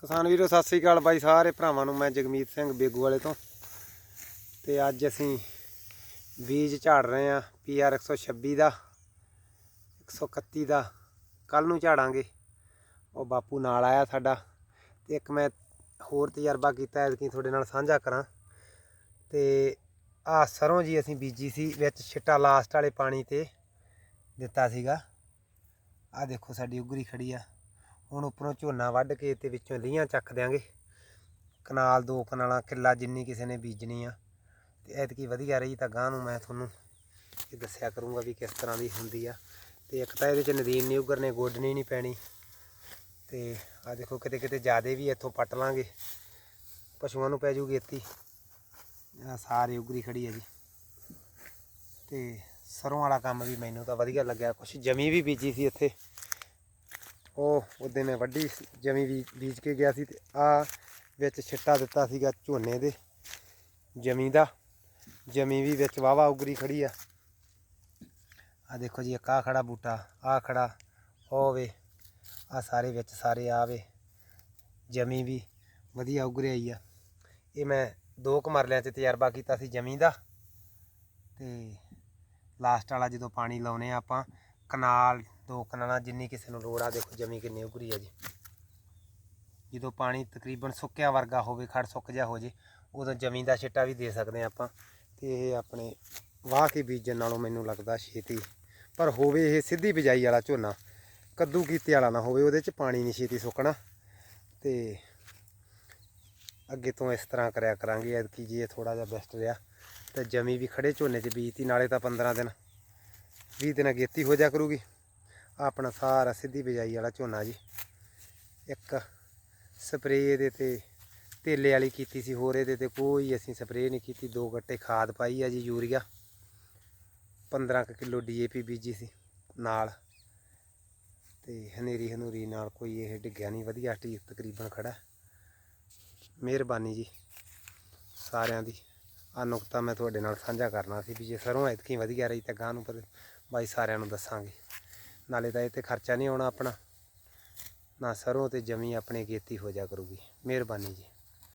ਕਿਸਾਨ ਵੀਰੋ, ਸਤਿ ਸ੍ਰੀ ਅਕਾਲ ਬਾਈ ਸਾਰੇ ਭਰਾਵਾਂ ਨੂੰ, ਮੈਂ ਜਗਮੀਤ ਸਿੰਘ ਬੇਗੂ ਵਾਲੇ ਤੋਂ। ਤੇ ਅੱਜ ਅਸੀਂ ਬੀਜ ਝਾੜ ਰਹੇ ਆ ਪੀਆਰ 126 ਦਾ 131 ਦਾ। ਕੱਲ ਨੂੰ ਝਾੜਾਂਗੇ। ਉਹ ਬਾਪੂ ਨਾਲ ਆਇਆ ਸਾਡਾ। ਤੇ ਇੱਕ ਮੈਂ ਹੋਰ ਤਜਰਬਾ ਕੀਤਾ, ਐਤਕੀ ਤੁਹਾਡੇ ਨਾਲ ਸਾਂਝਾ ਕਰਾਂ। ਤੇ ਆ ਸਰੋਂ ਜੀ ਅਸੀਂ ਬੀਜੀ ਸੀ, ਵਿੱਚ ਛਿੱਟਾ ਲਾਸਟ ਵਾਲੇ ਪਾਣੀ ਤੇ ਦਿੱਤਾ ਸੀਗਾ। ਆ ਦੇਖੋ, ਸਾਡੀ ਉਗਰੀ ਖੜੀ ਆ। ਹੁਣ ਉੱਪਰੋਂ ਝੋਨਾ ਵੱਢ ਕੇ ਤੇ ਵਿੱਚੋਂ ਲੀਹਾਂ ਚੱਕ ਦਿਆਂਗੇ। ਕਨਾਲ, ਦੋ ਕਨਾਲਾਂ, ਕਿੱਲਾ ਜਿੰਨੀ ਕਿਸੇ ਨੇ ਬੀਜਣੀ ਆ। ਤੇ ਐਤਕੀ ਵਧੀਆ ਰਹੀ ਤਾਂ ਗਾਂ ਨੂੰ ਮੈਂ ਤੁਹਾਨੂੰ ਇਹ ਦੱਸਿਆ ਕਰੂੰਗਾ ਵੀ ਕਿਸ ਤਰ੍ਹਾਂ ਦੀ ਹੁੰਦੀ ਆ। ਤੇ ਇੱਕ ਤਾਂ ਇਹਦੇ ਚ ਨਦੀਨ ਨਹੀਂ ਉਗਰਨੇ ਗੋਡਣੀ ਨਹੀਂ ਪੈਣੀ। ਤੇ ਆ ਦੇਖੋ ਕਿਤੇ ਕਿਤੇ ਜ਼ਿਆਦੇ ਵੀ ਇੱਥੋਂ ਪੱਟ ਲਾਂਗੇ। ਪਸ਼ੂਆਂ ਨੂੰ ਪੈ ਜੂਗੀ ਇੱਤੀ ਸਾਰੇ ਉਗਰੀ ਖੜੀ ਹੈ ਜੀ। ਤੇ ਸਰੋਂ ਵਾਲਾ ਕੰਮ ਵੀ ਮੈਨੂੰ ਤਾਂ ਵਧੀਆ ਲੱਗਿਆ। ਕੁਛ ਜਮੀ ਵੀ ਬੀਜੀ ਸੀ ਇੱਥੇ। ਉਹ ਉਹਦੇ ਮੈਂ ਵੱਡੀ ਜਮੀ ਵੀ ਬੀਜ ਕੇ ਗਿਆ ਸੀ ਤੇ ਆ ਵਿੱਚ ਛਿੱਟਾ ਦਿੱਤਾ ਸੀਗਾ ਝੋਨੇ ਦੇ, ਜਮੀ ਦਾ। ਜਮੀ ਵੀ ਵਿੱਚ ਵਾਵਾ ਉਗਰੀ ਖੜੀ ਆ। ਆ ਦੇਖੋ ਜੀ, ਇੱਕ ਆਹ ਖੜਾ ਬੂਟਾ ਆ ਖੜਾ, ਉਹ ਵੇ ਆ ਸਾਰੇ ਵਿੱਚ ਸਾਰੇ ਆਵੇ ਜਮੀ ਵੀ ਵਧੀਆ ਉਗਰਿਆ ਹੀ ਆ। ਇਹ ਮੈਂ ਦੋ ਕੁ ਮਰਲਿਆਂ 'ਚ ਤਜਰਬਾ ਕੀਤਾ ਸੀ ਜਮੀ ਦਾ ਤੇ ਲਾਸਟ ਵਾਲਾ ਜਦੋਂ ਪਾਣੀ ਲਾਉਨੇ ਆ ਆਪਾਂ, ਕਨਾਲ ਦੋ ਕਨਾਲਾਂ ਜਿੰਨੀ ਕਿਸੇ ਨੂੰ ਲੋੜ ਆ, ਦੇਖੋ ਜਮੀ ਕਿੰਨੀ ਉਗਰੀ ਆ ਜੀ। ਜਦੋਂ ਪਾਣੀ ਤਕਰੀਬਨ ਸੁੱਕਿਆ ਵਰਗਾ ਹੋਵੇ, ਖੜ ਸੁੱਕ ਜਾ ਹੋ ਜੇ, ਉਦੋਂ ਜਮੀ ਦਾ ਛਿੱਟਾ ਵੀ ਦੇ ਸਕਦੇ ਆ ਆਪਾਂ। ਤੇ ਇਹ ਆਪਣੇ ਵਾਹ ਕੇ ਬੀਜਣ ਨਾਲੋਂ ਮੈਨੂੰ ਲੱਗਦਾ ਛੇਤੀ। ਪਰ ਹੋਵੇ ਇਹ ਸਿੱਧੀ ਬਿਜਾਈ ਵਾਲਾ ਝੋਨਾ, ਕੱਦੂ ਕੀਤੇ ਵਾਲਾ ਨਾ ਹੋਵੇ, ਉਹਦੇ 'ਚ ਪਾਣੀ ਨਹੀਂ ਛੇਤੀ ਸੁੱਕਣਾ। ਤੇ ਅੱਗੇ ਤੋਂ ਇਸ ਤਰ੍ਹਾਂ ਕਰਿਆ ਕਰਾਂਗੇ, ਐਤਕੀ ਜੇ ਇਹ ਥੋੜਾ ਜਿਹਾ ਬੈਸਟ ਰਿਹਾ, ਤੇ ਜਮੀ ਵੀ ਖੜੇ ਝੋਨੇ 'ਚ ਬੀਜਤੀ, ਨਾਲੇ ਤਾਂ 15 ਦਿਨ 20 ਦਿਨ ਅਗੇਤੀ ਹੋ ਜਾ ਕਰੂਗੀ। ਆਪਣਾ ਸਾਰਾ ਸਿੱਧੀ ਬਿਜਾਈ ਵਾਲਾ ਝੋਨਾ ਜੀ। ਇੱਕ ਸਪਰੇਅ ਦੇ ਤੇ ਤੇਲੇ ਵਾਲੀ ਕੀਤੀ ਸੀ, ਹੋਰ ਇਹਦੇ ਤੇ ਕੋਈ ਅਸੀਂ ਸਪਰੇਅ ਨਹੀਂ ਕੀਤੀ। ਦੋ ਗੱਟੇ ਖਾਦ ਪਾਈ ਆ ਜੀ, ਯੂਰੀਆ। 15 ਕੁ ਕਿਲੋ ਡੀਏਪੀ ਬੀਜੀ ਸੀ ਨਾਲ। ਤੇ ਹਨੇਰੀ ਹਨੂਰੀ ਨਾਲ ਕੋਈ ਇਹ ਡਿੱਗਿਆ ਨਹੀਂ, ਵਧੀਆ ਟੀ ਤਕਰੀਬਨ ਖੜਾ। ਮਿਹਰਬਾਨੀ ਜੀ ਸਾਰਿਆਂ ਦੀ। ਆ ਨੁਕਤਾ ਮੈਂ ਤੁਹਾਡੇ ਨਾਲ ਸਾਂਝਾ ਕਰਨਾ ਸੀ ਵੀ ਜੇ ਸਰੋਂ ਐਤਕੀ ਵਧੀਆ ਰਹੀ ਤਾਂ ਗਾਂ ਨੂੰ ਪਰ ਬਾਈ ਸਾਰਿਆਂ ਨੂੰ ਦੱਸਾਂਗੇ। ਨਾਲੇ ਤਾਂ ਇਹ ਤੇ ਖਰਚਾ ਨਹੀਂ ਆਉਣਾ ਆਪਣਾ। ਨਾ ਸਰੋਂ ਤੇ ਜਮੀ ਆਪਣੇ ਖੇਤੀ ਹੋ ਜਾ ਕਰੂਗੀ। ਮਿਹਰਬਾਨੀ ਜੀ।